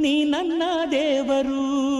ನೀ ನನ್ನ ದೇವರು.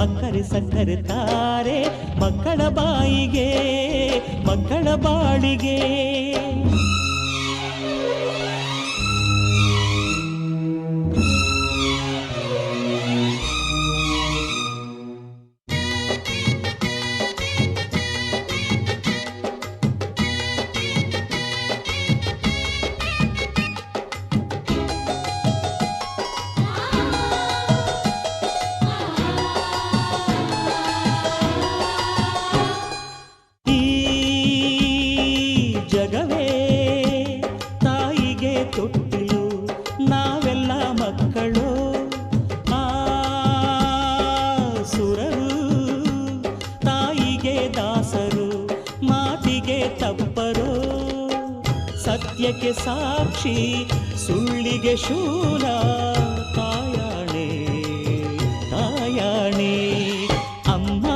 ಅಕ್ಕರೆ ಸಕ್ಕರೆ ತಾರೆ ಮಕ್ಕಳ ಬಾಯಿಗೆ ಮಕ್ಕಳ ಬಾಳಿಗೆ. ಸತ್ಯಕ್ಕೆ ಸಾಕ್ಷಿ ಸುಳ್ಳಿಗೆ ಶೂಲ ತಾಯಾಣೆ ತಾಯಾಣೆ. ಅಮ್ಮ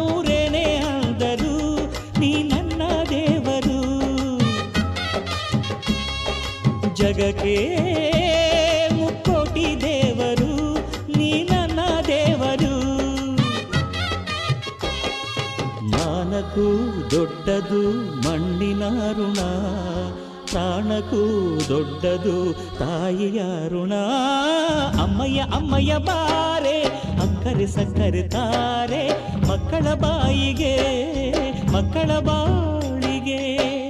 ಊರೇನೆ ಅಂದರು ನೀ ನನ್ನ ದೇವರು. ಜಗಕ್ಕೆ ಮಾನಕ್ಕೂ ದೊಡ್ಡದು ಮಣ್ಣಿನ ಋಣ. ಪ್ರಾಣಕ್ಕೂ ದೊಡ್ಡದು ತಾಯಿಯ ಋಣ. ಅಮ್ಮಯ್ಯ ಅಮ್ಮಯ್ಯ ಬಾರೆ, ಅಕ್ಕರೆ, ಸಕ್ಕರೆ ತಾರೆ ಮಕ್ಕಳ ಬಾಯಿಗೆ, ಮಕ್ಕಳ ಬಾಳಿಗೆ.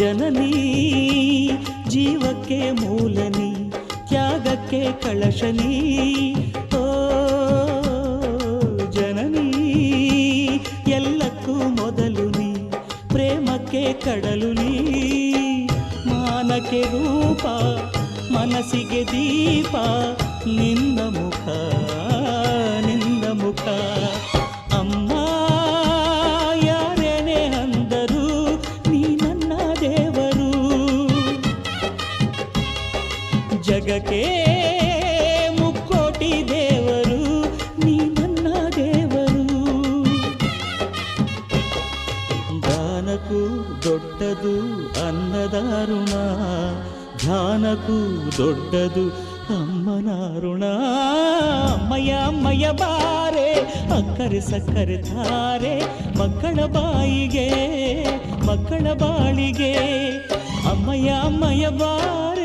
ಜನನಿ ಜೀವಕ್ಕೆ ಮೂಲನಿ ತ್ಯಾಗಕ್ಕೆ ಕಳಶನಿ ಓ ಜನನಿ ಎಲ್ಲಕ್ಕೂ ಮೊದಲು ನೀ ಪ್ರೇಮಕ್ಕೆ ಕಡಲು ನೀ ಮಾನಕ್ಕೆ ರೂಪ ಮನಸ್ಸಿಗೆ ದೀಪ ನಿನ್ನ ಮುಖ ಜಗಕ್ಕೆ ಮುಕ್ಕೋಟಿ ದೇವರು, ನೀ ನನ್ನ ದೇವರು. ದಾನಕ್ಕೂ ದೊಡ್ಡದು ಅನ್ನದಾರುಣ ಧ್ಯಾನಕ್ಕೂ ದೊಡ್ಡದು ಅಮ್ಮನ ಋಣ ಅಮ್ಮಯ್ಯ ಅಮ್ಮಯ್ಯ ಬಾರೆ, ಅಕ್ಕರೆ ಸಕ್ಕರೆ ತಾರೆ ಮಕ್ಕಳ ಬಾಯಿಗೆ, ಮಕ್ಕಳ ಬಾಳಿಗೆ. ಅಮ್ಮಯ್ಯ ಅಮ್ಮಯ್ಯ ಬಾರೆ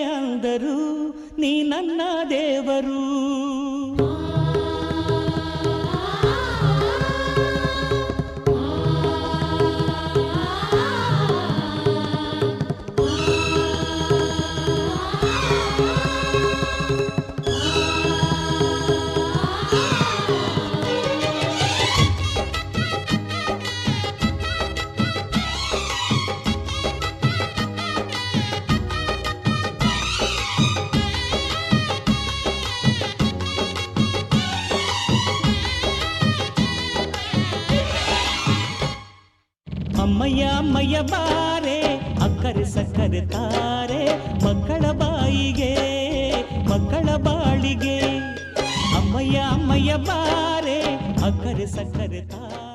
ಅಂದರು ನೀ ನನ್ನ ದೇವರು. ಅಮ್ಮಯ್ಯ ಅಮ್ಮಯ್ಯ ಬಾರೆ, ಅಕ್ಕರೆ ಸಕ್ಕರೆ ತಾರೆ, ಮಕ್ಕಳ ಬಾಯಿಗೆ, ಮಕ್ಕಳ ಬಾಳಿಗೆ. ಅಮ್ಮಯ್ಯ ಅಮ್ಮಯ್ಯ ಬಾರೆ, ಅಕ್ಕರೆ ಸಕ್ಕರೆ ತಾರೆ